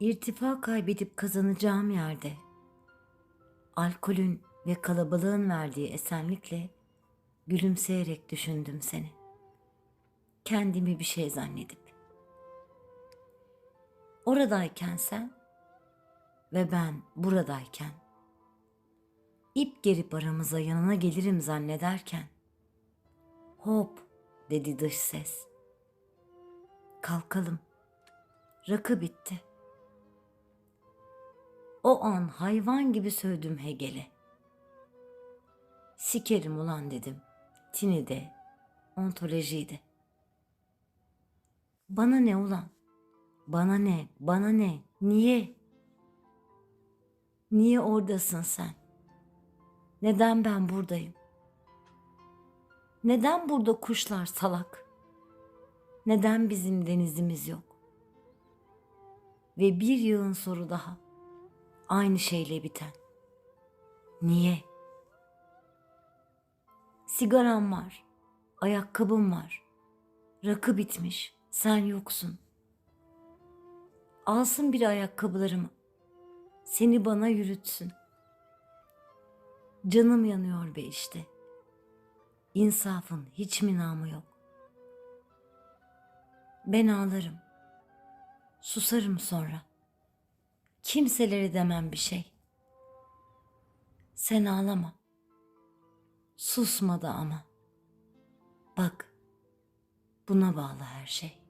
İrtifa kaybedip kazanacağım yerde, alkolün ve kalabalığın verdiği esenlikle gülümseyerek düşündüm seni. Kendimi bir şey zannedip. Oradayken sen ve ben buradayken, ip gerip aramıza yanına gelirim zannederken, hop dedi dış ses. Kalkalım. Rakı bitti. O an hayvan gibi sövdüm Hegel'e. Sikerim ulan dedim. Tini'de, ontolojiydi. Bana ne ulan? Bana ne? Bana ne? Niye? Niye oradasın sen? Neden ben buradayım? Neden burada kuşlar salak? Neden bizim denizimiz yok? Ve bir yığın soru daha. Aynı şeyle biten. Niye? Sigaram var. Ayakkabım var. Rakı bitmiş. Sen yoksun. Alsın bir ayakkabılarımı. Seni bana yürütsün. Canım yanıyor be işte. İnsafın hiç mi namı yok? Ben ağlarım. Susarım sonra. Kimselere demem bir şey. Sen ağlama. Susma da ama. Bak, buna bağlı her şey.